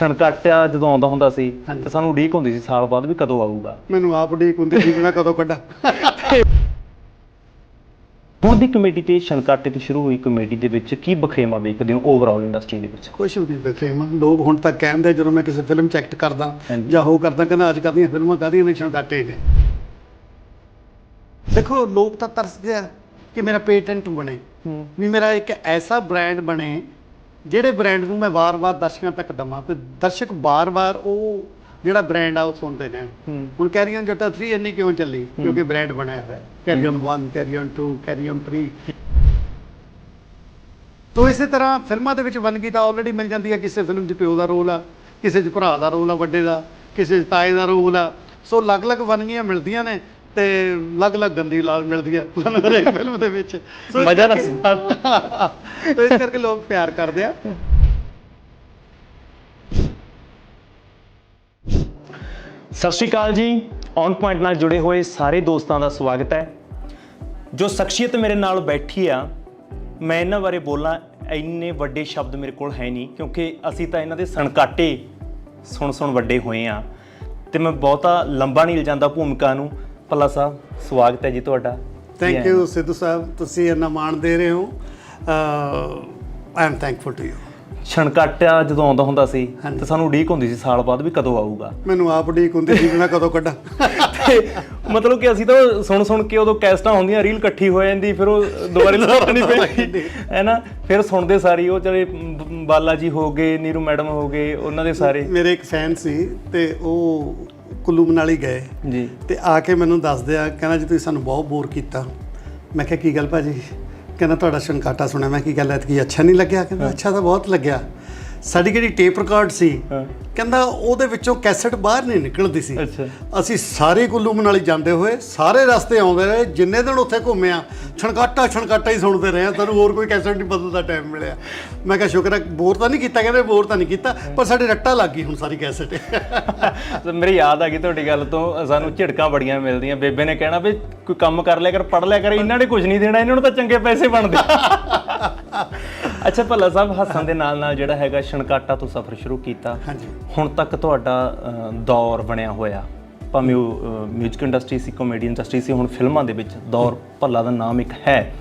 ਛਣਕਾਟਿਆ ਜਦੋਂ ਆਉਂਦਾ ਹੁੰਦਾ ਸੀ। ਤੇ ਸਾਨੂੰ ਉਡੀਕ ਹੁੰਦੀ ਸੀ ਸਾਲ ਬਾਅਦ ਵੀ ਕਦੋਂ ਆਊਗਾ। ਮੈਨੂੰ ਆਪ ਡੀਕ ਹੁੰਦੀ ਸੀ ਮੈਂ ਕਦੋਂ ਕੱਢਾਂ। ਹੁਣ ਦੀ ਕਮੇਡੀ ਤੇ ਛਣਕਾਟੇ ਤੋਂ ਸ਼ੁਰੂ ਹੋਈ ਕਮੇਡੀ ਦੇ ਵਿੱਚ ਕੀ ਬਖਰੇਵਾ ਵੇਖਦੇ ਹੋ ਓਵਰਆਲ ਇੰਡਸਟਰੀ ਦੇ ਵਿੱਚ? ਕੁਛ ਵੀ ਨਹੀਂ ਬਖਰੇਮਾ ਲੋਕ ਹੁਣ ਤੱਕ ਕਹਿੰਦੇ ਜਦੋਂ ਮੈਂ ਕਿਸੇ ਫਿਲਮ ਚ ਐਕਟ ਕਰਦਾ। ਜਾਂ ਹੋ ਕਰਦਾ ਕਹਿੰਦਾ ਅੱਜ ਕੱਲ੍ਹ ਦੀਆਂ ਫਿਲਮਾਂ ਕਾਹਦੀਆਂ ਨੇ ਛਣਕਾਟੇ ਨੇ ਦੇਖੋ ਲੋਕ ਤਾਂ ਤਰਸਦੇ ਆ ਕਿ ਮੇਰਾ ਪੇਟੈਂਟ ਬਣੇ ਵੀ ਮੇਰਾ ਇੱਕ ਐਸਾ ਬ੍ਰਾਂਡ ਬਣੇ ਜਿਹੜੇ ਬ੍ਰਾਂਡ ਨੂੰ ਮੈਂ ਵਾਰ-ਵਾਰ ਦਰਸ਼ਕਾਂ ਤੱਕ ਦਵਾਂ ਤੇ ਦਰਸ਼ਕ ਵਾਰ-ਵਾਰ ਉਹ ਜਿਹੜਾ ਬ੍ਰਾਂਡ ਆ ਉਹ ਸੁਣਦੇ ਨੇ ਹੁਣ ਕੈਰੀ ਔਨ ਜੱਟਾ 3 ਇੰਨੀ ਕਿਉਂ ਚੱਲੀ? ਕਿਉਂਕਿ ਬ੍ਰਾਂਡ ਬਣਿਆ ਹੋਇਆ। Carry on 1 carry on 2 carry on 3 ਤੋ ਇਸੇ ਤਰ੍ਹਾਂ ਫਿਲਮਾਂ ਦੇ ਵਿੱਚ ਵੰਨਗੀ ਤਾਂ ਆਲਰੇਡੀ ਮਿਲ ਜਾਂਦੀ ਹੈ ਕਿਸੇ ਫਿਲਮ 'ਚ ਪਿਓ ਦਾ ਰੋਲ ਆ ਕਿਸੇ 'ਚ ਭਰਾ ਦਾ ਰੋਲ ਆ ਵੱਡੇ ਦਾ ਕਿਸੇ 'ਚ ਤਾਏ ਦਾ ਰੋਲ ਆ। ਸੋ ਅਲੱਗ-ਅਲੱਗ ਵੰਨਗੀਆਂ ਮਿਲਦੀਆਂ ਨੇ। ਤੇ ਅਲੱਗ-ਅਲੱਗ ਗੰਦੀ ਲਾਲ ਮਿਲਦੀ ਆ ਸਾਨੂੰ ਹਰੇਕ ਫਿਲਮ ਦੇ ਵਿੱਚ। ਮਜ਼ਾ ਨਾ ਕਰਕੇ- ਤੋ ਇਸ ਕਰਕੇ ਲੋਕ ਪਿਆਰ ਕਰਦੇ ਆ। ਸਤਿ ਸ਼੍ਰੀ ਅਕਾਲ ਜੀ। ਔਨ ਪੁਆਇੰਟ ਨਾਲ ਜੁੜੇ ਹੋਏ ਸਾਰੇ ਦੋਸਤਾਂ ਦਾ ਸਵਾਗਤ ਹੈ। ਜੋ ਸ਼ਖਸੀਅਤ ਮੇਰੇ ਨਾਲ ਬੈਠੀ ਆ ਮੈਂ ਇਹਨਾਂ ਬਾਰੇ ਬੋਲਾਂ ਇੰਨੇ ਵੱਡੇ ਸ਼ਬਦ ਮੇਰੇ ਕੋਲ ਹੈ ਨਹੀਂ ਕਿਉਂਕਿ ਅਸੀਂ ਤਾਂ ਇਹਨਾਂ ਦੇ ਸਣਕਾਟੇ ਸੁਣ ਸੁਣ ਵੱਡੇ ਹੋਏ ਆ। ਤੇ ਮੈਂ ਬਹੁਤਾ ਲੰਬਾ ਨਹੀਂ ਜਾਂਦਾ ਭੂਮਿਕਾ ਨੂੰ। ਭੱਲਾ ਸਾਹਿਬ ਸਵਾਗਤ ਹੈ ਜੀ ਤੁਹਾਡਾ। ਥੈਂਕ ਯੂ ਸਿੱਧੂ ਸਾਹਿਬ ਤੁਸੀਂ ਇੰਨਾ ਮਾਣ ਦੇ ਰਹੇ ਹੋ। I am thankful to you ਛਣਕਾਟਿਆ ਜਦੋਂ ਆਉਂਦਾ ਹੁੰਦਾ ਸੀ। ਤੇ ਸਾਨੂੰ ਉਡੀਕ ਹੁੰਦੀ ਸੀ ਸਾਲ ਬਾਅਦ ਵੀ ਕਦੋਂ ਆਊਗਾ। ਮੈਨੂੰ ਆਪ ਡੀਕ ਹੁੰਦੀ ਸੀ ਮੈਂ ਕਦੋਂ ਕੱਢਾਂ। ਮਤਲਬ ਕਿ ਅਸੀਂ ਤਾਂ ਸੁਣ ਸੁਣ ਕੇ ਉਦੋਂ ਕੈਸਟਾਂ ਹੁੰਦੀਆਂ ਰੀਲ ਇਕੱਠੀ ਹੋ ਜਾਂਦੀ ਫਿਰ ਉਹ ਦੁਬਾਰੇ ਲਾਉਣੀ ਪੈਂਦੀ। ਹੈ ਨਾ? ਫਿਰ ਸੁਣਦੇ ਸਾਰੀ ਉਹ ਚਲੇ ਬਾਲਾ ਜੀ ਹੋ ਗਏ ਨੀਰੂ ਮੈਡਮ ਹੋ ਗਏ ਉਹਨਾਂ ਦੇ ਸਾਰੇ। ਮੇਰੇ ਇੱਕ ਫੈਨ ਸੀ ਤੇ ਉਹ ਕੁੱਲੂ ਮਨਾਲੀ ਗਏ ਜੀ। ਤੇ ਆ ਕੇ ਮੈਨੂੰ ਦੱਸਦੇ ਆ ਕਹਿੰਦਾ ਜੀ ਤੁਸੀਂ ਸਾਨੂੰ ਬਹੁਤ ਬੋਰ ਕੀਤਾ। ਮੈਂ ਕਿਹਾ ਕੀ ਗੱਲ ਭਾਜੀ? ਕਹਿੰਦਾ ਤੁਹਾਡਾ ਸ਼ਨਕਾਟਾ ਸੁਣਿਆ। ਮੈਂ ਕੀ ਗੱਲ ਹੈ ਕਿ ਅੱਛਾ ਨਹੀਂ ਲੱਗਿਆ? ਕਹਿੰਦਾ ਅੱਛਾ ਤਾਂ ਬਹੁਤ ਲੱਗਿਆ। ਸਾਡੀ ਜਿਹੜੀ ਟੇਪ ਰਿਕਾਰਡ ਸੀ। ਕਹਿੰਦਾ ਉਹਦੇ ਵਿੱਚੋਂ ਕੈਸਟ ਬਾਹਰ ਨਹੀਂ ਨਿਕਲਦੀ ਸੀ। ਅਸੀਂ ਸਾਰੇ ਕੁੱਲੂ ਮਨਾਲੀ ਜਾਂਦੇ ਹੋਏ ਸਾਰੇ ਰਸਤੇ ਆਉਂਦੇ ਰਹੇ ਜਿੰਨੇ ਦਿਨ ਉੱਥੇ ਘੁੰਮਿਆ ਛਣਕਾਟਾ ਛਣਕਾਟਾ ਹੀ ਸੁਣਦੇ ਰਹੇ ਸਾਨੂੰ ਹੋਰ ਕੋਈ ਕੈਸਟ ਨਹੀਂ ਬਦਲਦਾ ਟਾਈਮ ਮਿਲਿਆ। ਮੈਂ ਕਿਹਾ ਸ਼ੁਕਰ ਹੈ ਬੋਰ ਤਾਂ ਨਹੀਂ ਕੀਤਾ ਕਹਿੰਦੇ ਬੋਰ ਤਾਂ ਨਹੀਂ ਕੀਤਾ ਪਰ ਸਾਡੇ ਰੱਟਾ ਲੱਗ ਗਈ ਹੁਣ ਸਾਰੀ ਕੈਸਟ। ਮੇਰੀ ਯਾਦ ਆ ਗਈ ਤੁਹਾਡੀ ਗੱਲ ਤੋਂ ਸਾਨੂੰ ਝਿੜਕਾਂ ਬੜੀਆਂ ਮਿਲਦੀਆਂ। ਬੇਬੇ ਨੇ ਕਹਿਣਾ ਵੀ ਕੋਈ ਕੰਮ ਕਰ ਲਿਆ ਕਰ ਪੜ ਲਿਆ ਕਰ ਇਹਨਾਂ ਨੇ ਕੁਝ ਨਹੀਂ ਦੇਣਾ ਇਹਨਾਂ ਨੂੰ ਤਾਂ ਚੰਗੇ ਪੈਸੇ ਬਣਦੇ। ਅੱਛਾ ਭੱਲਾ ਸਾਹਿਬ ਹੱਸਣ ਦੇ ਨਾਲ ਨਾਲ ਜਿਹੜਾ ਹੈਗਾ ਛਣਕਾਟਾ ਤੋਂ ਸਫ਼ਰ ਸ਼ੁਰੂ ਕੀਤਾ। ਹਾਂਜੀ। ਹੁਣ ਤੱਕ ਤੁਹਾਡਾ ਅ, ਦੌਰ ਬਣਿਆ ਹੋਇਆ। ਭਾਵੇਂ ਉਹ 뮤직 ਇੰਡਸਟਰੀ ਸੀ ਕਾਮੇਡੀ ਇੰਡਸਟਰੀ ਸੀ ਹੁਣ ਫਿਲਮਾਂ ਦੇ ਵਿੱਚ ਦੌਰ ਭੱਲਾ ਦਾ ਨਾਮ ਇੱਕ ਹੈ।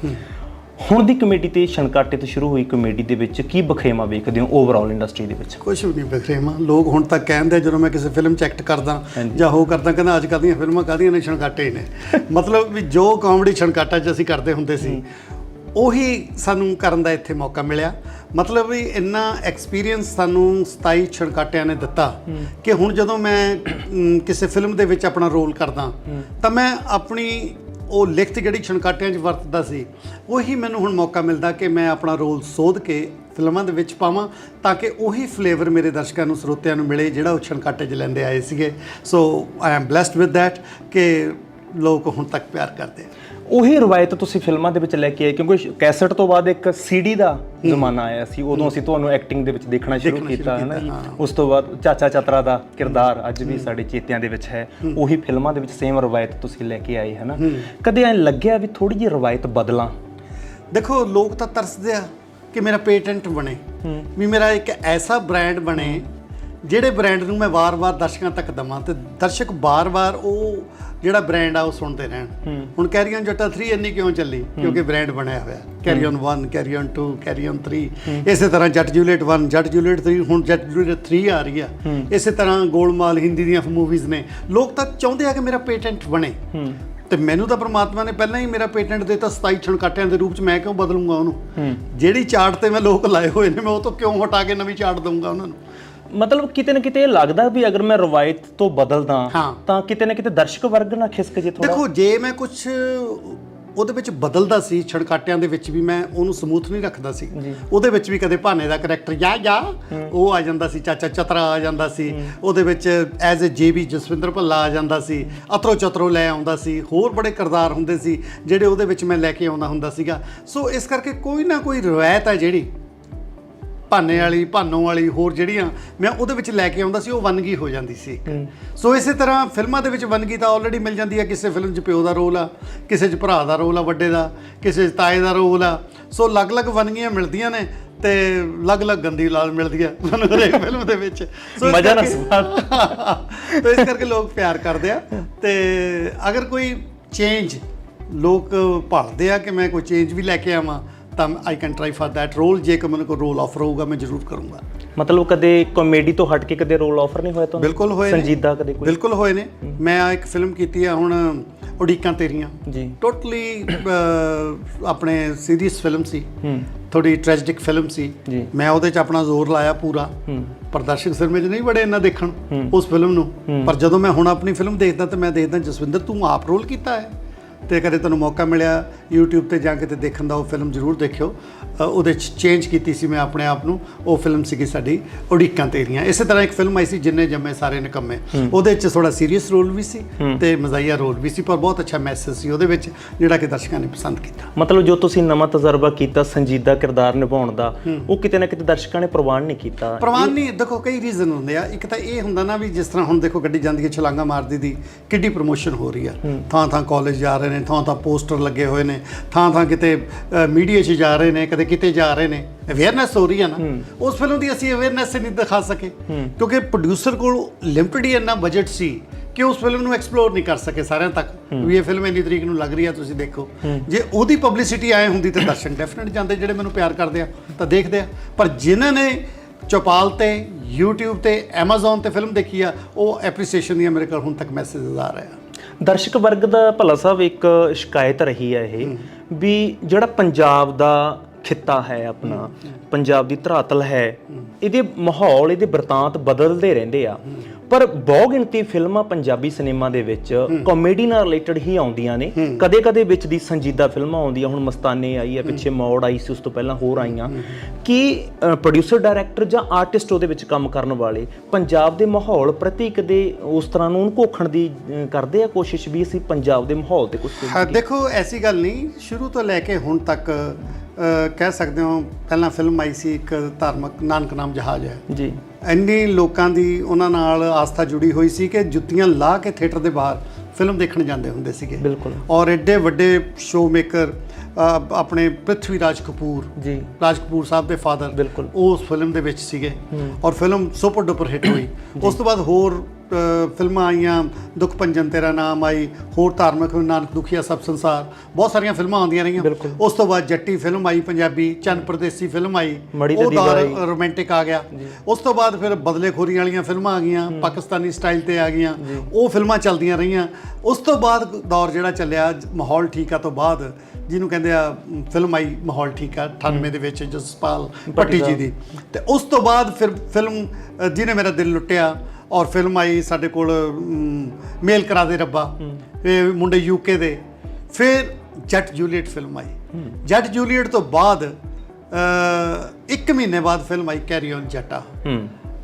ਹੁਣ ਦੀ ਕਮੇਡੀ ਤੇ ਛਣਕਾਟੇ ਤੋਂ ਸ਼ੁਰੂ ਹੋਈ ਕਮੇਡੀ ਦੇ ਵਿੱਚ ਕੀ ਬਖਰੇਵਾ ਵੇਖਦੇ ਹੋ ਓਵਰਆਲ ਇੰਡਸਟਰੀ ਦੇ ਵਿੱਚ? ਕੁਛ ਵੀ ਨਹੀਂ ਬਖਰੇਮਾ ਲੋਕ ਹੁਣ ਤੱਕ ਕਹਿੰਦੇ ਜਦੋਂ ਮੈਂ ਕਿਸੇ ਫਿਲਮ ਚ ਐਕਟ ਕਰਦਾ ਹਾਂਜੀ। ਜਾਂ ਹੋ ਕਰਦਾ ਕਹਿੰਦਾ ਅੱਜ ਕੱਲ੍ਹ ਦੀਆਂ ਫਿਲਮਾਂ ਕਾਹਦੀਆਂ ਨੇ? ਛਣਕਾਟੇ ਹੀ ਨੇ। ਮਤਲਬ ਵੀ ਜੋ ਕਾਮੇਡੀ ਛਣਕਾਟਾ ਚ ਅਸੀਂ ਕਰਦੇ ਹੁੰਦੇ ਸੀ ਉਹੀ ਸਾਨੂੰ ਕਰਨ ਦਾ ਇੱਥੇ ਮੌਕਾ ਮਿਲਿਆ। ਮਤਲਬ ਵੀ ਇੰਨਾ ਐਕਸਪੀਰੀਅੰਸ ਸਾਨੂੰ 27 ਛਣਕਾਟਿਆਂ ਨੇ ਦਿੱਤਾ ਕਿ ਹੁਣ ਜਦੋਂ ਮੈਂ ਕਿਸੇ ਫਿਲਮ ਦੇ ਵਿੱਚ ਆਪਣਾ ਰੋਲ ਕਰਦਾ ਤਾਂ ਮੈਂ ਆਪਣੀ ਉਹ ਲਿਖਤ ਜਿਹੜੀ ਛਣਕਾਟਿਆਂ 'ਚ ਵਰਤਦਾ ਸੀ ਉਹੀ ਮੈਨੂੰ ਹੁਣ ਮੌਕਾ ਮਿਲਦਾ ਕਿ ਮੈਂ ਆਪਣਾ ਰੋਲ ਸੋਧ ਕੇ ਫਿਲਮਾਂ ਦੇ ਵਿੱਚ ਪਾਵਾਂ ਤਾਂ ਕਿ ਉਹੀ ਫਲੇਵਰ ਮੇਰੇ ਦਰਸ਼ਕਾਂ ਨੂੰ ਸਰੋਤਿਆਂ ਨੂੰ ਮਿਲੇ ਜਿਹੜਾ ਉਹ ਛਣਕਾਟੇ 'ਚ ਲੈਂਦੇ ਆਏ ਸੀਗੇ। So I am blessed with that ਕਿ ਲੋਕ ਹੁਣ ਤੱਕ ਪਿਆਰ ਕਰਦੇ ਆ। ਉਹੀ ਰਵਾਇਤ ਤੁਸੀਂ ਫਿਲਮਾਂ ਦੇ ਵਿੱਚ ਲੈ ਕੇ ਆਏ ਕਿਉਂਕਿ ਕੈਸਟ ਤੋਂ ਬਾਅਦ ਇੱਕ ਸੀਡੀ ਦਾ ਜ਼ਮਾਨਾ ਆਇਆ ਸੀ ਉਦੋਂ ਅਸੀਂ ਤੁਹਾਨੂੰ ਐਕਟਿੰਗ ਦੇ ਵਿੱਚ ਦੇਖਣਾ ਸ਼ੁਰੂ ਕੀਤਾ ਹੈ। ਨਾ। ਉਸ ਤੋਂ ਬਾਅਦ ਚਾਚਾ ਚਤਰਾ ਦਾ ਕਿਰਦਾਰ ਅੱਜ ਵੀ ਸਾਡੇ ਚੇਤਿਆਂ ਦੇ ਵਿੱਚ ਹੈ ਉਹੀ ਫਿਲਮਾਂ ਦੇ ਵਿੱਚ ਸੇਮ ਰਵਾਇਤ ਤੁਸੀਂ ਲੈ ਕੇ ਆਏ ਹੈ। ਨਾ ਕਦੇ ਐ ਲੱਗਿਆ ਵੀ ਥੋੜੀ ਜਿਹੀ ਰਵਾਇਤ ਬਦਲਾਂ? ਦੇਖੋ ਲੋਕ ਤਾਂ ਤਰਸਦੇ ਆ ਕਿ ਮੇਰਾ ਪੇਟੈਂਟ ਬਣੇ ਵੀ ਮੇਰਾ ਇੱਕ ਐਸਾ ਬ੍ਰਾਂਡ ਬਣੇ ਜਿਹੜੇ ਬ੍ਰਾਂਡ ਨੂੰ ਮੈਂ ਵਾਰ-ਵਾਰ ਦਰਸ਼ਕਾਂ ਤੱਕ ਦਵਾਂ ਤੇ ਦਰਸ਼ਕ ਵਾਰ-ਵਾਰ ਉਹ ਜਿਹੜਾ ਬ੍ਰਾਂਡ ਆ ਉਹ ਸੁਣਦੇ ਰਹਿਣ। ਹੁਣ ਕੈਰੀ ਔਨ ਜੱਟਾ 3 ਇੰਨੀ ਕਿਉਂ ਚੱਲੀ? ਕਿਉਂਕਿ ਬ੍ਰਾਂਡ ਬਣਿਆ ਹੋਇਆ। Carry on 1 carry on 2 carry on 3 ਇਸੇ ਤਰ੍ਹਾਂ ਜੱਟ ਜੂਲੀਅਟ 1 ਜੱਟ ਜੂਲੀਅਟ 3 ਹੁਣ ਜੱਟ ਜੂਲੀਅਟ 3 ਆ ਰਹੀ ਆ। ਇਸੇ ਤਰ੍ਹਾਂ ਗੋਲਮਾਲ ਹਿੰਦੀ ਦੀਆਂ ਮੂਵੀਜ਼ ਨੇ। ਲੋਕ ਤਾਂ ਚਾਹੁੰਦੇ ਆ ਕਿ ਮੇਰਾ ਪੇਟੈਂਟ ਬਣੇ। ਤੇ ਮੈਨੂੰ ਤਾਂ ਪ੍ਰਮਾਤਮਾ ਨੇ ਪਹਿਲਾਂ ਹੀ ਮੇਰਾ ਪੇਟੈਂਟ ਦਿੱਤਾ 27 ਛਣਕਾਟਿਆਂ ਦੇ ਰੂਪ ਚ ਮੈਂ ਕਿਉਂ ਬਦਲੂੰਗਾ ਉਹਨੂੰ? ਜਿਹੜੀ ਚਾਰਟ ਤੇ ਮੈਂ ਲੋਕ ਲਾਏ ਹੋਏ ਨੇ ਮੈਂ ਉਹ ਤੋਂ ਕਿਉਂ ਹਟਾ ਕੇ ਨਵੀਂ ਚਾਰਟ ਦਊਂਗਾ ਉਹਨਾਂ ਨੂੰ? ਮਤਲਬ ਕਿਤੇ ਨਾ ਕਿਤੇ ਇਹ ਲੱਗਦਾ ਵੀ ਅਗਰ ਮੈਂ ਰਵਾਇਤ ਤੋਂ ਬਦਲਦਾ ਹਾਂ। ਤਾਂ ਕਿਤੇ ਨਾ ਕਿਤੇ ਦਰਸ਼ਕ ਵਰਗ ਨਾ ਖਿਸਕ ਜੇ ਥੋੜਾ ਦੇਖੋ ਜੇ ਮੈਂ ਕੁਝ ਉਹਦੇ ਵਿੱਚ ਬਦਲਦਾ ਸੀ ਛੜਕਾਟਿਆਂ ਦੇ ਵਿੱਚ ਵੀ ਮੈਂ ਉਹਨੂੰ ਸਮੂਥ ਨਹੀਂ ਰੱਖਦਾ ਸੀ। ਉਹਦੇ ਵਿੱਚ ਵੀ ਕਦੇ ਭਾਨੇ ਦਾ ਕੈਰੈਕਟਰ ਜਾ ਜਾ ਉਹ ਆ ਜਾਂਦਾ ਸੀ ਚਾਚਾ ਚਤਰਾ ਆ ਜਾਂਦਾ ਸੀ। ਉਹਦੇ ਵਿੱਚ as uh JB Jaswinder Bhalla ਆ ਜਾਂਦਾ ਸੀ। ਅਤਰੋ ਚਤਰੋ ਲੈ ਆਉਂਦਾ ਸੀ। ਹੋਰ ਬੜੇ ਕਿਰਦਾਰ ਹੁੰਦੇ ਸੀ ਜਿਹੜੇ ਉਹਦੇ ਵਿੱਚ ਮੈਂ ਲੈ ਕੇ ਆਉਂਦਾ ਹੁੰਦਾ ਸੀਗਾ। ਸੋ ਇਸ ਕਰਕੇ ਕੋਈ ਨਾ ਕੋਈ ਰਵਾਇਤ ਹੈ ਜਿਹੜੀ ਭਾਨੇ ਵਾਲੀ ਭਾਨੋ ਵਾਲੀ ਹੋਰ ਜਿਹੜੀਆਂ ਮੈਂ ਉਹਦੇ ਵਿੱਚ ਲੈ ਕੇ ਆਉਂਦਾ ਸੀ ਉਹ ਵੰਨਗੀ ਹੋ ਜਾਂਦੀ ਸੀ। ਸੋ ਇਸੇ ਤਰ੍ਹਾਂ ਫਿਲਮਾਂ ਦੇ ਵਿੱਚ ਵੰਨਗੀ ਤਾਂ ਆਲਰੇਡੀ ਮਿਲ ਜਾਂਦੀ ਹੈ ਕਿਸੇ ਫਿਲਮ 'ਚ ਪਿਓ ਦਾ ਰੋਲ ਆ ਕਿਸੇ 'ਚ ਭਰਾ ਦਾ ਰੋਲ ਆ ਵੱਡੇ ਦਾ ਕਿਸੇ 'ਚ ਤਾਏ ਦਾ ਰੋਲ ਆ। ਸੋ ਅਲੱਗ-ਅਲੱਗ ਵੰਨਗੀਆਂ ਮਿਲਦੀਆਂ ਨੇ ਤੇ ਅਲੱਗ-ਅਲੱਗ ਗੰਦੀ ਲਾਲ ਮਿਲਦੀ ਹੈ ਮੈਨੂੰ ਹਰੇਕ ਫਿਲਮ ਦੇ ਵਿੱਚ। ਮਜ਼ਾ ਨਾ ਕਰਕੇ- ਤੋ ਇਸ ਕਰਕੇ ਲੋਕ ਪਿਆਰ ਕਰਦੇ ਆ। ਤੇ ਅਗਰ ਕੋਈ ਚੇਂਜ ਲੋਕ ਭਾਲਦੇ ਆ ਕਿ ਮੈਂ ਕੋਈ ਚੇਂਜ ਵੀ ਲੈ ਕੇ ਆਵਾਂ ਤਾਂ I can try for that role ਜੇ ਕੋਈ ਮੈਨੂੰ ਕੋਈ ਰੋਲ ਆਫਰ ਹੋਊਗਾ ਮੈਂ ਜ਼ਰੂਰ ਕਰੂੰਗਾ। ਮਤਲਬ ਕਦੇ ਕਾਮੇਡੀ ਤੋਂ ਹਟ ਕੇ ਕਦੇ ਰੋਲ ਆਫਰ ਨਹੀਂ ਹੋਇਆ ਤੁਹਾਨੂੰ? ਬਿਲਕੁਲ ਹੋਏ ਨੇ। ਸੰਜੀਦਾ ਕਦੇ ਕੋਈ? ਬਿਲਕੁਲ ਹੋਏ ਨੇ। ਮੈਂ ਇੱਕ ਫਿਲਮ ਕੀਤੀ ਆ ਹੁਣ ਉਡੀਕਾਂ ਤੇਰੀਆਂ। ਜੀ। ਟੋਟਲੀ ਆਪਣੇ ਸੀਰੀਅਸ ਫਿਲਮ ਸੀ। ਹੂੰ। ਥੋੜੀ ਟ੍ਰੈਜਿਕ ਫਿਲਮ ਸੀ। ਜੀ। ਮੈਂ ਉਹਦੇ ਚ ਆਪਣਾ ਜ਼ੋਰ ਲਾਇਆ ਪੂਰਾ। ਹੂੰ। ਪਰ ਦਰਸ਼ਕ ਸਿਨੇਮੇ 'ਚ ਨਹੀਂ ਬੜੇ ਇੰਨਾ ਦੇਖਣ। ਉਸ ਫਿਲਮ ਨੂੰ। ਪਰ ਜਦੋਂ ਮੈਂ ਹੁਣ ਆਪਣੀ ਫਿਲਮ ਦੇਖਦਾ ਤਾਂ ਮੈਂ ਦੇਖਦਾ ਜਸਵਿੰਦਰ ਤੂੰ ਆਪ ਰੋਲ ਕੀਤਾ ਹੈ। ਤੇ ਕਦੇ ਤੁਹਾਨੂੰ ਮੌਕਾ ਮਿਲਿਆ YouTube ਤੇ ਜਾ ਕੇ ਤੇ ਦੇਖਣ ਦਾ ਉਹ ਫਿਲਮ ਜ਼ਰੂਰ ਦੇਖਿਓ। ਉਹਦੇ 'ਚ ਚੇਂਜ ਕੀਤੀ ਸੀ ਮੈਂ ਆਪਣੇ ਆਪ ਨੂੰ। ਉਹ ਫਿਲਮ ਸੀਗੀ ਸਾਡੀ ਉਡੀਕਾਂ ਤੇਰੀਆਂ। ਇਸੇ ਤਰ੍ਹਾਂ ਇੱਕ ਫਿਲਮ ਆਈ ਸੀ ਜਿੰਨੇ ਜੰਮੇ ਸਾਰੇ ਨਿਕੰਮੇ। ਉਹਦੇ 'ਚ ਥੋੜਾ ਸੀਰੀਅਸ ਰੋਲ ਵੀ ਸੀ ਤੇ ਮਜ਼ਾਈਆ ਰੋਲ ਵੀ ਸੀ ਪਰ ਬਹੁਤ ਅੱਛਾ ਮੈਸੇਜ ਸੀ ਉਹਦੇ ਵਿੱਚ ਜਿਹੜਾ ਕਿ ਦਰਸ਼ਕਾਂ ਨੇ ਪਸੰਦ ਕੀਤਾ। ਮਤਲਬ ਜੋ ਤੁਸੀਂ ਨਵਾਂ ਤਜਰਬਾ ਕੀਤਾ ਸੰਜੀਦਾ ਕਿਰਦਾਰ ਨਿਭਾਉਣ ਦਾ ਉਹ ਕਿਤੇ ਨਾ ਕਿਤੇ ਦਰਸ਼ਕਾਂ ਨੇ ਪ੍ਰਵਾਨ ਨਹੀਂ ਕੀਤਾ। ਪ੍ਰਵਾਨ ਨਹੀਂ ਦੇਖੋ ਕਈ ਰੀਜ਼ਨ ਹੁੰਦੇ ਆ। ਇੱਕ ਤਾਂ ਇਹ ਹੁੰਦਾ ਨਾ ਵੀ ਜਿਸ ਤਰ੍ਹਾਂ ਹੁਣ ਦੇਖੋ ਗੱਡੀ ਜਾਂਦੀ ਹੈ ਛਲਾਂਗਾ ਮਾਰਦੀ ਦੀ ਕਿੱਡੀ ਪ੍ਰੋਮੋਸ਼ਨ ਹੋ ਰਹੀ ਆ। ਥਾਂ ਥਾਂ ਕਾਲਜ ਜਾ ਰਹੇ ਨੇ ਥਾਂ ਥਾਂ ਪੋਸਟਰ ਲੱਗੇ ਹੋਏ ਨੇ ਥਾਂ ਥਾਂ ਕਿਤੇ ਮੀਡੀਆ 'ਚ ਜਾ ਰਹੇ ਨੇ ਕਦੇ ਕਿਤੇ ਜਾ ਰਹੇ ਨੇ ਅਵੇਅਰਨੈਸ ਹੋ ਰਹੀ ਆ ਨਾ ਉਸ ਫਿਲਮ ਦੀ ਅਸੀਂ ਅਵੇਅਰਨੈਸ ਨਹੀਂ ਦਿਖਾ ਸਕੇ। ਕਿਉਂਕਿ ਪ੍ਰੋਡਿਊਸਰ ਕੋਲ ਲਿਮਟਿਡ ਹੀ ਇੰਨਾ ਬਜਟ ਸੀ ਕਿ ਉਸ ਫਿਲਮ ਨੂੰ ਐਕਸਪਲੋਰ ਨਹੀਂ ਕਰ ਸਕੇ ਸਾਰਿਆਂ ਤੱਕ। ਵੀ ਇਹ ਫਿਲਮ ਇੰਨੀ ਤਰੀਕ ਨੂੰ ਲੱਗ ਰਹੀ ਆ ਤੁਸੀਂ ਦੇਖੋ। ਜੇ ਉਹਦੀ ਪਬਲਿਸਿਟੀ ਆਏ ਹੁੰਦੀ ਤੇ ਦਰਸ਼ਕ ਡੈਫੀਨਿਟ ਜਾਂਦੇ ਜਿਹੜੇ ਮੈਨੂੰ ਪਿਆਰ ਕਰਦੇ ਆ ਤਾਂ ਦੇਖਦੇ ਆ। ਪਰ ਜਿਨ੍ਹਾਂ ਨੇ ਚੌਪਾਲ ਤੇ YouTube ਤੇ Amazon ਤੇ ਫਿਲਮ ਦੇਖੀ ਆ ਉਹ ਐਪਰੀਸੀਏਸ਼ਨ ਦੀਆਂ ਮੇਰੇ ਕੋਲ ਹੁਣ ਤੱਕ ਮੈਸੇजेस ਆ ਰਹੇ ਆ। ਦਰਸ਼ਕ ਵਰਗ ਦਾ ਭਲਾ ਸਾਹਿਬ ਇੱਕ ਸ਼ਿਕਾਇਤ ਰਹੀ ਹੈ ਇਹ ਵੀ ਜਿਹੜਾ ਪੰਜਾਬ ਦਾ ਖਿੱਤਾ ਹੈ ਆਪਣਾ ਪੰਜਾਬ ਦੀ ਧਰਾਤਲ ਹੈ। ਇਹਦੇ ਮਾਹੌਲ ਇਹਦੇ ਬਰਤਾਂਤ ਬਦਲਦੇ ਰਹਿੰਦੇ ਆ। ਪਰ ਬਹੁ ਗਿਣਤੀ ਫਿਲਮਾਂ ਪੰਜਾਬੀ ਸਿਨੇਮਾ ਦੇ ਵਿੱਚ ਕਾਮੇਡੀ ਨਾਲ ਰਿਲੇਟਡ ਹੀ ਆਉਂਦੀਆਂ ਨੇ। ਕਦੇ-ਕਦੇ ਵਿੱਚ ਦੀ ਸੰਜੀਦਾ ਫਿਲਮਾਂ ਆਉਂਦੀਆਂ ਹੁਣ ਮਸਤਾਨੇ ਆਈ ਹੈ। ਪਿੱਛੇ ਮੌੜ ਆਈ ਸੀ ਉਸ ਤੋਂ ਪਹਿਲਾਂ ਹੋਰ ਆਈਆਂ। ਕੀ ਪ੍ਰੋਡਿਊਸਰ ਡਾਇਰੈਕਟਰ ਜਾਂ ਆਰਟਿਸਟ ਉਹਦੇ ਵਿੱਚ ਕੰਮ ਕਰਨ ਵਾਲੇ ਪੰਜਾਬ ਦੇ ਮਾਹੌਲ ਪ੍ਰਤੀ ਕਦੇ ਉਸ ਤਰ੍ਹਾਂ ਨੂੰ ਘੋਖਣ ਦੀ ਕਰਦੇ ਆ ਕੋਸ਼ਿਸ਼ ਵੀ ਅਸੀਂ ਪੰਜਾਬ ਦੇ ਮਾਹੌਲ ਤੇ ਕੁਝ ਦੇਖੋ ਐਸੀ ਗੱਲ ਨਹੀਂ। ਸ਼ੁਰੂ ਤੋਂ ਲੈ ਕੇ ਹੁਣ ਤੱਕ ਕਹਿ ਸਕਦੇ ਹੋ ਪਹਿਲਾਂ ਫਿਲਮ ਆਈ ਸੀ ਇੱਕ ਧਾਰਮਿਕ ਨਾਨਕ ਨਾਮ ਜਹਾਜ਼ ਹੈ। ਜੀ। ਇੰਨੀ ਲੋਕਾਂ ਦੀ ਉਹਨਾਂ ਨਾਲ ਆਸਥਾ ਜੁੜੀ ਹੋਈ ਸੀ ਕਿ ਜੁੱਤੀਆਂ ਲਾ ਕੇ ਥੀਏਟਰ ਦੇ ਬਾਹਰ ਫਿਲਮ ਦੇਖਣ ਜਾਂਦੇ ਹੁੰਦੇ ਸੀਗੇ। ਬਿਲਕੁਲ। ਔਰ ਐਡੇ ਵੱਡੇ ਸ਼ੋਅ ਮੇਕਰ ਆਪਣੇ ਪ੍ਰਿਥਵੀ ਰਾਜ ਕਪੂਰ ਜੀ। ਰਾਜ ਕਪੂਰ ਸਾਹਿਬ ਦੇ ਫਾਦਰ ਬਿਲਕੁਲ। ਉਸ ਫਿਲਮ ਦੇ ਵਿੱਚ ਸੀਗੇ। ਔਰ ਫਿਲਮ ਸੁਪਰ ਡੁਪਰ ਹਿੱਟ ਹੋਈ। ਉਸ ਤੋਂ ਬਾਅਦ ਹੋਰ ਫਿਲਮਾਂ ਆਈਆਂ ਦੁੱਖ ਭੰਜਨ ਤੇਰਾ ਨਾਮ ਆਈ ਹੋਰ ਧਾਰਮਿਕ ਨਾਨਕ ਦੁਖੀਆ ਸਭ ਸੰਸਾਰ। ਬਹੁਤ ਸਾਰੀਆਂ ਫਿਲਮਾਂ ਆਉਂਦੀਆਂ ਰਹੀਆਂ। ਉਸ ਤੋਂ ਬਾਅਦ ਜੱਟੀ ਫਿਲਮ ਆਈ ਪੰਜਾਬੀ ਚੰਨ ਪ੍ਰਦੇਸੀ ਫਿਲਮ ਆਈ ਉਹ ਦੌਰ। ਰੋਮਾਂਟਿਕ ਆ ਗਿਆ। ਉਸ ਤੋਂ ਬਾਅਦ ਫਿਰ ਬਦਲੇ ਖੋਰੀਆਂ ਵਾਲੀਆਂ ਫਿਲਮਾਂ ਆ ਗਈਆਂ ਪਾਕਿਸਤਾਨੀ ਸਟਾਈਲ ਤੇ ਆ ਗਈਆਂ। ਉਹ ਫਿਲਮਾਂ ਚੱਲਦੀਆਂ ਰਹੀਆਂ। ਉਸ ਤੋਂ ਬਾਅਦ ਦੌਰ ਜਿਹੜਾ ਚੱਲਿਆ ਮਾਹੌਲ ਠੀਕ ਆ ਤੋਂ ਬਾਅਦ ਜਿਹਨੂੰ ਕਹਿੰਦੇ ਆ ਫਿਲਮ ਆਈ ਮਾਹੌਲ ਠੀਕ ਆ 98 ਦੇ ਵਿੱਚ ਜਸਪਾਲ ਭੱਟੀ ਜੀ ਦੀ। ਤੇ ਉਸ ਤੋਂ ਬਾਅਦ ਫਿਰ ਫਿਲਮ ਜਿਹਨੇ ਮੇਰਾ ਦਿਲ ਲੁੱਟਿਆ ਔਰ ਫਿਲਮ ਆਈ ਸਾਡੇ ਕੋਲ ਮੇਲ ਕਰਾ ਦੇ ਰੱਬਾ। ਇਹ ਮੁੰਡੇ ਯੂਕੇ ਦੇ। ਫਿਰ ਜੱਟ ਜੂਲੀਅਟ ਫਿਲਮ ਆਈ। ਜੱਟ ਜੂਲੀਅਟ ਤੋਂ ਬਾਅਦ ਇੱਕ ਮਹੀਨੇ ਬਾਅਦ ਫਿਲਮ ਆਈ ਕੈਰੀ ਔਨ ਜੱਟਾ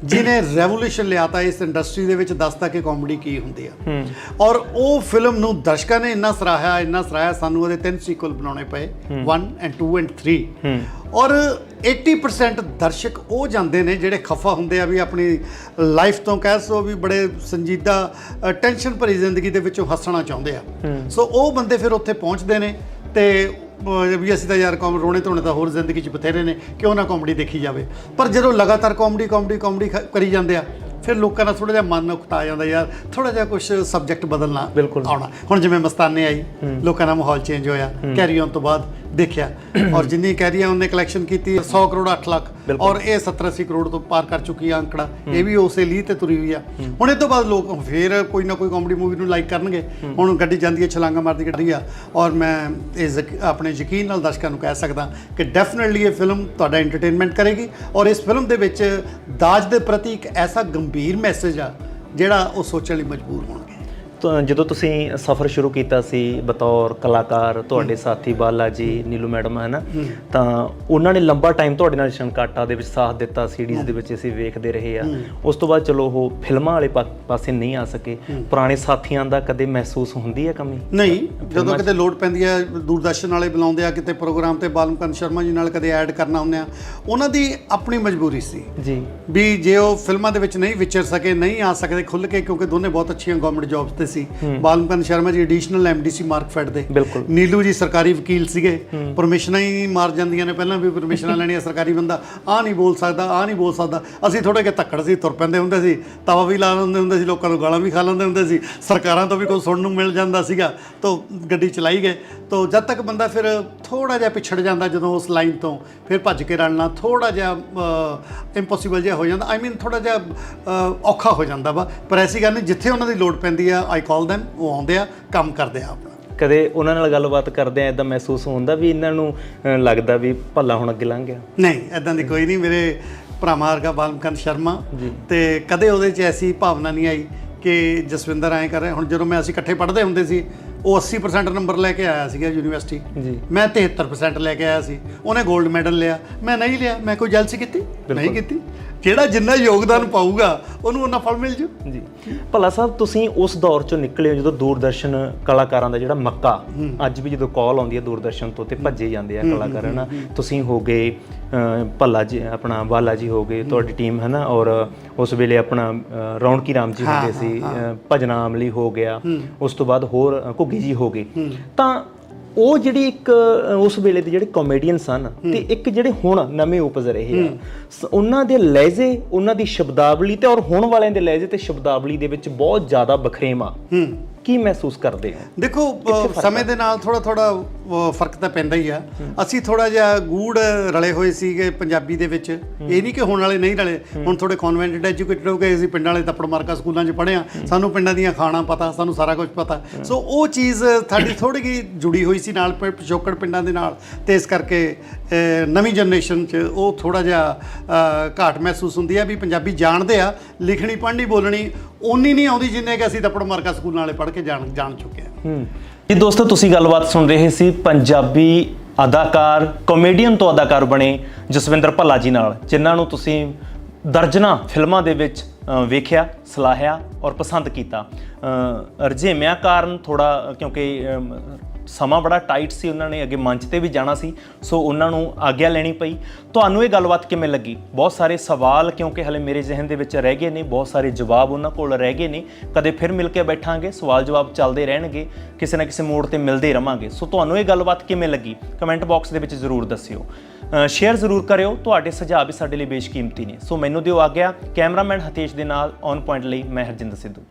ਹੂੰ ਜਿਹਨੇ ਰੈਵੋਲੂਸ਼ਨ ਲਿਆਤਾ ਇਸ ਇੰਡਸਟਰੀ ਦੇ ਵਿੱਚ ਦੱਸਤਾ ਕਿ ਕਾਮੇਡੀ ਕੀ ਹੁੰਦੀ ਆ। ਔਰ ਉਹ ਫਿਲਮ ਨੂੰ ਦਰਸ਼ਕਾਂ ਨੇ ਇੰਨਾ ਸਰਾਹਿਆ ਇੰਨਾ ਸਰਾਹਿਆ ਸਾਨੂੰ ਉਹਦੇ ਤਿੰਨ ਸੀਕੁਅਲ ਬਣਾਉਣੇ ਪਏ 1 ਐਂਡ 2 ਐਂਡ 3 ਹੂੰ। ਔਰ 80% ਦਰਸ਼ਕ ਉਹ ਜਾਂਦੇ ਨੇ ਜਿਹੜੇ ਖਫਾ ਹੁੰਦੇ ਆ ਵੀ ਆਪਣੀ ਲਾਈਫ ਤੋਂ ਕਹਿ ਸੋ ਵੀ ਬੜੇ ਸੰਜੀਦਾ ਟੈਨਸ਼ਨ ਭਰੀ ਜ਼ਿੰਦਗੀ ਦੇ ਵਿੱਚੋਂ ਹੱਸਣਾ ਚਾਹੁੰਦੇ ਆ। ਸੋ ਉਹ ਬੰਦੇ ਫਿਰ ਉੱਥੇ ਪਹੁੰਚਦੇ ਨੇ ਤੇ ਅਹ, ਵੀ ਅਸੀਂ ਤਾਂ ਯਾਰ ਕਾਮ ਰੋਣੇ ਧੋਣੇ ਤਾਂ ਹੋਰ ਜ਼ਿੰਦਗੀ 'ਚ ਬਥੇਰੇ ਨੇ ਕਿਉਂ ਨਾ ਕਾਮੇਡੀ ਦੇਖੀ ਜਾਵੇ? ਪਰ ਜਦੋਂ ਲਗਾਤਾਰ ਕਾਮੇਡੀ ਕਾਮੇਡੀ ਕਾਮੇਡੀ ਕਰੀ ਜਾਂਦੇ ਆ ਫਿਰ ਲੋਕਾਂ ਦਾ ਥੋੜਾ ਜਿਹਾ ਮਨ ਉਕਤਾ ਜਾਂਦਾ ਯਾਰ ਥੋੜਾ ਜਿਹਾ ਕੁਝ ਸਬਜੈਕਟ ਬਦਲਣਾ ਬਿਲਕੁਲ। ਆਉਣਾ। ਹੁਣ ਜਿਵੇਂ ਮਸਤਾਨੇ ਆਈ ਲੋਕਾਂ ਦਾ ਮਾਹੌਲ ਚੇਂਜ ਹੋਇਆ ਕੈਰੀ ਔਨ ਤੋਂ ਬਾਅਦ ਦੇਖਿਆ। ਔਰ ਜਿੰਨੀ ਕੈਰੀ ਔਨ ਨੇ ਕਲੈਕਸ਼ਨ ਕੀਤੀ 100 ਕਰੋੜ 8 ਲੱਖ। ਔਰ ਇਹ 70 80 ਕਰੋੜ ਤੋਂ ਪਾਰ ਕਰ ਚੁੱਕੀ ਆ ਅੰਕੜਾ। ਇਹ ਵੀ ਉਸੇ ਲਈ ਤੇ ਤੁਰੀ ਹੋਈ ਆ। ਹੁਣ ਇਹ ਤੋਂ ਬਾਅਦ ਲੋਕ ਫੇਰ ਕੋਈ ਨਾ ਕੋਈ ਕਾਮੇਡੀ ਮੂਵੀ ਨੂੰ ਲਾਈਕ ਕਰਨਗੇ। ਹੁਣ ਗੱਡੀ ਜਾਂਦੀ ਹੈ ਛਲਾਂਗਾ ਮਾਰਦੀ ਗੱਡੀ ਆ। ਔਰ ਮੈਂ ਇਹ ਆਪਣੇ ਯਕੀਨ ਨਾਲ ਦਰਸ਼ਕਾਂ ਨੂੰ ਕਹਿ ਸਕਦਾ ਕਿ ਡੈਫੀਨਿਟਲੀ ਇਹ ਫਿਲਮ ਤੁਹਾਡਾ ਐਂਟਰਟੇਨਮੈਂਟ ਕਰੇਗੀ। ਔਰ ਇਸ ਫਿਲਮ ਦੇ ਵਿੱਚ ਦਾਜ ਦੇ ਪ੍ਰਤੀ ਇੱਕ ਐਸਾ ਗੰਭੀਰ ਮੈਸੇਜ ਆ ਜਿਹੜਾ ਉਹ ਸੋਚਣ ਲਈ ਮਜਬੂਰ ਹੋਣਗੇ। ਤਾਂ ਜਦੋਂ ਤੁਸੀਂ ਸਫ਼ਰ ਸ਼ੁਰੂ ਕੀਤਾ ਸੀ ਬਤੌਰ ਕਲਾਕਾਰ ਤੁਹਾਡੇ ਸਾਥੀ ਬਾਲਾ ਜੀ ਨੀਲੂ ਮੈਡਮ ਹੈ। ਨਾ ਤਾਂ ਉਹਨਾਂ ਨੇ ਲੰਬਾ ਟਾਈਮ ਤੁਹਾਡੇ ਨਾਲ ਸ਼ੰਕਾਟਾ ਦੇ ਵਿੱਚ ਸਾਥ ਦਿੱਤਾ ਸੀਰੀਜ਼ ਦੇ ਵਿੱਚ ਅਸੀਂ ਵੇਖਦੇ ਰਹੇ ਆ। ਉਸ ਤੋਂ ਬਾਅਦ ਚਲੋ ਉਹ ਫਿਲਮਾਂ ਵਾਲੇ ਪਾਸੇ ਨਹੀਂ ਆ ਸਕੇ। ਪੁਰਾਣੇ ਸਾਥੀਆਂ ਦਾ ਕਦੇ ਮਹਿਸੂਸ ਹੁੰਦੀ ਹੈ ਕਮੀ? ਨਹੀਂ ਜਦੋਂ ਕਿਤੇ ਲੋਡ ਪੈਂਦੀ ਹੈ ਦੂਰਦਰਸ਼ਨ ਵਾਲੇ ਬੁਲਾਉਂਦੇ ਆ ਕਿਤੇ ਪ੍ਰੋਗਰਾਮ ਤੇ ਬਾਲਮਕਨ ਸ਼ਰਮਾ ਜੀ ਨਾਲ ਕਦੇ ਐਡ ਕਰਨਾ ਹੁੰਦੇ ਆ ਉਹਨਾਂ ਦੀ ਆਪਣੀ ਮਜਬੂਰੀ ਸੀ। ਜੀ। ਵੀ ਜੇ ਉਹ ਫਿਲਮਾਂ ਦੇ ਵਿੱਚ ਨਹੀਂ ਵਿਚਰ ਸਕੇ ਨਹੀਂ ਆ ਸਕਦੇ ਖੁੱਲ ਕੇ ਕਿਉਂਕਿ ਦੋਨੇ ਬਹੁਤ ਅੱਛੀਆਂ ਗਵਰਨਮੈਂਟ ਜੌਬਸ ਤੇ ਸੀ। ਬਾਲਮਕਨ ਸ਼ਰਮਾ ਜੀ ਐਡੀਸ਼ਨਲ ਐਮਡੀਸੀ ਮਾਰਕਫੈਟ ਦੇ। ਬਿਲਕੁਲ। ਨੀਲੂ ਜੀ ਸਰਕਾਰੀ ਵਕੀਲ ਸੀਗੇ। ਪਰਮਿਸ਼ਨਾਂ ਹੀ ਮਾਰ ਜਾਂਦੀਆਂ ਨੇ ਪਹਿਲਾਂ ਵੀ ਪਰਮਿਸ਼ਨਾਂ ਲੈਣੀਆਂ ਸਰਕਾਰੀ ਬੰਦਾ। ਆ ਨਹੀਂ ਬੋਲ ਸਕਦਾ ਆ ਨਹੀਂ ਬੋਲ ਸਕਦਾ। ਅਸੀਂ ਥੋੜੇ ਕਿ ਧੱਕੜ ਸੀ ਤੁਰ ਪੈਂਦੇ ਹੁੰਦੇ ਸੀ। ਤਵਾ ਵੀ ਲਾ ਲੈਂਦੇ ਹੁੰਦੇ ਸੀ ਲੋਕਾਂ ਨੂੰ ਗਾਲਾਂ ਵੀ ਖਾ ਲੈਂਦੇ ਹੁੰਦੇ ਸੀ। ਸਰਕਾਰਾਂ ਤੋਂ ਵੀ ਕੁਝ ਸੁਣਨ ਨੂੰ ਮਿਲ ਜਾਂਦਾ ਸੀਗਾ। ਤਾਂ ਗੱਡੀ ਚਲਾਈ ਗਏ। ਤਾਂ ਜਦ ਤੱਕ ਬੰਦਾ ਫਿਰ ਥੋੜਾ ਜਿਹਾ ਪਿਛੜ ਜਾਂਦਾ ਜਦੋਂ ਉਸ ਲਾਈਨ ਤੋਂ ਫਿਰ ਭੱਜ ਕੇ ਰਲਣਾ ਥੋੜਾ ਜਿਹਾ ਇੰਪੋਸੀਬਲ ਜਿਹਾ ਹੋ ਜਾਂਦਾ। ਆਈ ਮੀਨ ਥੋੜਾ ਜਿਹਾ ਔਖਾ ਹੋ ਜਾਂਦਾ ਵਾ। ਪਰ ਐਸੀ ਗੱਲ ਨਹੀਂ ਜਿੱਥੇ ਉਹਨਾਂ ਦੀ ਲੋੜ ਪੈਂਦੀ ਆ ਆਈ ਕਾਲ them ਉਹ ਆਉਂਦੇ ਆ ਕੰਮ ਕਰਦੇ ਆ ਆਪਣਾ। ਕਦੇ ਉਹਨਾਂ ਨਾਲ ਗੱਲਬਾਤ ਕਰਦੇ ਆ ਇਦਾਂ ਮਹਿਸੂਸ ਹੁੰਦਾ ਵੀ ਇਹਨਾਂ ਨੂੰ ਅ, ਲੱਗਦਾ ਵੀ ਭੱਲਾ ਹੁਣ ਅੱਗੇ ਲੰਘ ਗਿਆ? ਨਹੀਂ ਐਦਾਂ ਦੀ ਕੋਈ ਨਹੀਂ ਮੇਰੇ ਭਰਾਵਾਂ ਵਰਗਾ ਬਾਲਮਕੰਦ ਸ਼ਰਮਾ। ਤੇ ਕਦੇ ਉਹਦੇ 'ਚ ਐਸੀ ਭਾਵਨਾ ਨਹੀਂ ਆਈ ਕਿ ਜਸਵਿੰਦਰ ਐਂ ਕਰ ਰਿਹਾ। ਹੁਣ ਜਦੋਂ ਮੈਂ ਅਸੀਂ ਇਕੱਠੇ ਪੜ੍ਹਦੇ ਹੁੰਦੇ ਸੀ ਉਹ 80% ਨੰਬਰ ਲੈ ਕੇ ਆਇਆ ਸੀਗਾ ਯੂਨੀਵਰਸਿਟੀ ਜੀ। ਮੈਂ 73% ਲੈ ਕੇ ਆਇਆ ਸੀ। ਉਹਨੇ 골ਡ ਮੈਡਲ ਲਿਆ। ਮੈਂ ਨਹੀਂ ਲਿਆ। ਮੈਂ ਕੋਈ ਜਲਸੀ ਕੀਤੀ? ਨਹੀਂ ਕੀਤੀ। ਜਿਹੜਾ ਜਿੰਨਾ ਯੋਗਦਾਨ ਪਾਊਗਾ ਉਹਨੂੰ ਉਹਨਾਂ ਫਲ ਮਿਲ ਜੂ। ਜੀ। ਭੱਲਾ ਸਾਹਿਬ ਤੁਸੀਂ ਉਸ ਦੌਰ ਚੋਂ ਨਿਕਲੇ ਹੋ ਜਦੋਂ ਦੂਰਦਰਸ਼ਨ ਕਲਾਕਾਰਾਂ ਦਾ ਜਿਹੜਾ ਮੱਕਾ ਅੱਜ ਵੀ ਜਦੋਂ ਕਾਲ ਆਉਂਦੀ ਹੈ ਦੂਰਦਰਸ਼ਨ ਤੋਂ ਤੇ ਭੱਜੇ ਜਾਂਦੇ ਆ ਕਲਾਕਾਰ ਹਨਾ? ਤੁਸੀਂ ਹੋ ਗਏ ਭੱਲਾ ਜੀ ਆਪਣਾ ਬਾਲਾ ਜੀ ਹੋ ਗਏ ਤੁਹਾਡੀ ਟੀਮ ਹੈ ਨਾ ਔਰ ਉਸ ਵੇਲੇ ਆਪਣਾ ਰੌਣਕੀ ਰਾਮ ਜੀ ਹੁੰਦੇ ਸੀ ਭਜਨਾ ਅਮਲੀ ਹੋ ਗਿਆ। ਉਸ ਤੋਂ ਬਾਅਦ ਹੋਰ ਘੁੱਗੀ ਜੀ ਹੋ ਗਏ। ਤਾਂ ਉਹ ਜਿਹੜੀ ਇੱਕ ਉਸ ਵੇਲੇ ਦੇ ਜਿਹੜੇ ਕਾਮੇਡੀਅਨ ਸਨ ਤੇ ਇੱਕ ਜਿਹੜੇ ਹੁਣ ਨਵੇਂ ਉਪਜ ਰਹੇ ਆ ਉਹਨਾਂ ਦੇ ਲਹਿਜੇ ਉਹਨਾਂ ਦੀ ਸ਼ਬਦਾਵਲੀ ਤੇ ਔਰ ਹੁਣ ਵਾਲਿਆਂ ਦੇ ਲਹਿਜੇ ਤੇ ਸ਼ਬਦਾਵਲੀ ਦੇ ਵਿੱਚ ਬਹੁਤ ਜ਼ਿਆਦਾ ਬਖਰੇਵਾ ਹੂੰ। ਕੀ ਮਹਿਸੂਸ ਕਰਦੇ ਹੋ? ਦੇਖੋ ਸਮੇਂ ਦੇ ਨਾਲ ਥੋੜਾ ਥੋੜਾ ਫ਼ਰਕ ਤਾਂ ਪੈਂਦਾ ਹੀ ਆ। ਅਸੀਂ ਥੋੜਾ ਜਿਹਾ ਗੂੜ ਰਲੇ ਹੋਏ ਸੀਗੇ ਪੰਜਾਬੀ ਦੇ ਵਿੱਚ। ਇਹ ਨਹੀਂ ਕਿ ਹੁਣ ਵਾਲੇ ਨਹੀਂ ਰਲੇ। ਹੁਣ ਥੋੜੇ ਕਨਵੈਂਟਡ ਐਜੂਕੇਟਡ ਹੋ ਗਏ। ਅਸੀਂ ਪਿੰਡਾਂ ਵਾਲੇ ਤੱਪੜ ਮਾਰਕਾ ਸਕੂਲਾਂ 'ਚ ਪੜ੍ਹੇ ਆ। ਸਾਨੂੰ ਪਿੰਡਾਂ ਦੀਆਂ ਖਾਣਾ ਪਤਾ ਸਾਨੂੰ ਸਾਰਾ ਕੁਝ ਪਤਾ। ਸੋ ਉਹ ਚੀਜ਼ ਸਾਡੀ ਥੋੜੀ ਜਿਹੀ ਜੁੜੀ ਹੋਈ ਸੀ ਨਾਲ ਪਿਛੋਕੜ ਪਿੰਡਾਂ ਦੇ ਨਾਲ। ਤੇ ਇਸ ਕਰਕੇ ਨਵੀਂ ਜਨਰੇਸ਼ਨ 'ਚ ਉਹ ਥੋੜਾ ਜਿਹਾ ਘਾਟ ਮਹਿਸੂਸ ਹੁੰਦੀ ਆ ਵੀ ਪੰਜਾਬੀ ਜਾਣਦੇ ਆ। ਲਿਖਣੀ ਪੜ੍ਹਨੀ ਬੋਲਣੀ ਓਨੀ ਨਹੀਂ ਆਉਂਦੀ ਜਿੰਨੇ ਕਿ ਅਸੀਂ ਤੱਪੜ ਮਾਰਕਾ ਸਕੂਲਾਂ ਵਾਲੇ ਪੜ੍ਹ ਕੇ ਜਾਣ ਜਾਣ ਚੁੱਕੇ ਆ। ਜੀ ਦੋਸਤੋ ਤੁਸੀਂ ਗੱਲਬਾਤ ਸੁਣ ਰਹੇ ਸੀ ਪੰਜਾਬੀ ਅਦਾਕਾਰ ਕਾਮੇਡੀਅਨ ਤੋਂ ਅਦਾਕਾਰ ਬਣੇ ਜਸਵਿੰਦਰ ਭੱਲਾ ਜੀ ਨਾਲ ਜਿਨ੍ਹਾਂ ਨੂੰ ਤੁਸੀਂ ਦਰਜਨਾ ਫਿਲਮਾਂ ਦੇ ਵਿੱਚ ਅ, ਵੇਖਿਆ ਸਲਾਹਿਆ ਔਰ ਪਸੰਦ ਕੀਤਾ। ਅ, ਰੁਝੇਵਿਆਂ ਕਾਰਨ ਥੋੜਾ ਕਿਉਂਕਿ ਅਮ, ਸਮਾਂ ਬੜਾ ਟਾਈਟ ਸੀ, ਉਹਨਾਂ ਨੇ ਅੱਗੇ ਮੰਚ ਤੇ ਵੀ ਜਾਣਾ ਸੀ, ਸੋ ਉਹਨਾਂ ਨੂੰ ਆਗਿਆ ਲੈਣੀ ਪਈ। ਤੁਹਾਨੂੰ ਇਹ ਗੱਲਬਾਤ ਕਿਵੇਂ ਲੱਗੀ? ਬਹੁਤ ਸਾਰੇ ਸਵਾਲ ਕਿਉਂਕਿ ਹਲੇ ਮੇਰੇ ਜ਼ਿਹਨ ਦੇ ਵਿੱਚ ਰਹਿ ਗਏ ਨੇ, ਬਹੁਤ ਸਾਰੇ ਜਵਾਬ ਉਹਨਾਂ ਕੋਲ ਰਹਿ ਗਏ ਨੇ। ਕਦੇ ਫਿਰ ਮਿਲ ਕੇ ਬੈਠਾਂਗੇ, ਸਵਾਲ ਜਵਾਬ ਚੱਲਦੇ ਰਹਿਣਗੇ, ਕਿਸੇ ਨਾ ਕਿਸੇ ਮੋੜ ਤੇ ਮਿਲਦੇ ਰਵਾਂਗੇ। ਸੋ ਤੁਹਾਨੂੰ ਇਹ ਗੱਲਬਾਤ ਕਿਵੇਂ ਲੱਗੀ? ਕਮੈਂਟ ਬਾਕਸ ਦੇ ਵਿੱਚ ਜ਼ਰੂਰ ਦੱਸਿਓ। ਸ਼ੇਅਰ ਜ਼ਰੂਰ ਕਰਿਓ, ਤੁਹਾਡੇ ਸੁਝਾਅ ਵੀ ਸਾਡੇ ਲਈ ਬੇਸ਼ਕੀਮਤੀ ਨੇ। ਸੋ ਮੈਨੂੰ ਦਿਓ ਆਗਿਆ, ਕੈਮਰਾਮੈਨ ਹਤੇਸ਼ ਦੇ ਨਾਲ ਔਨ ਪੁਆਇੰਟ ਲਈ, ਮੈਂ ਹਰਜਿੰਦਰ ਸਿੱਧੂ।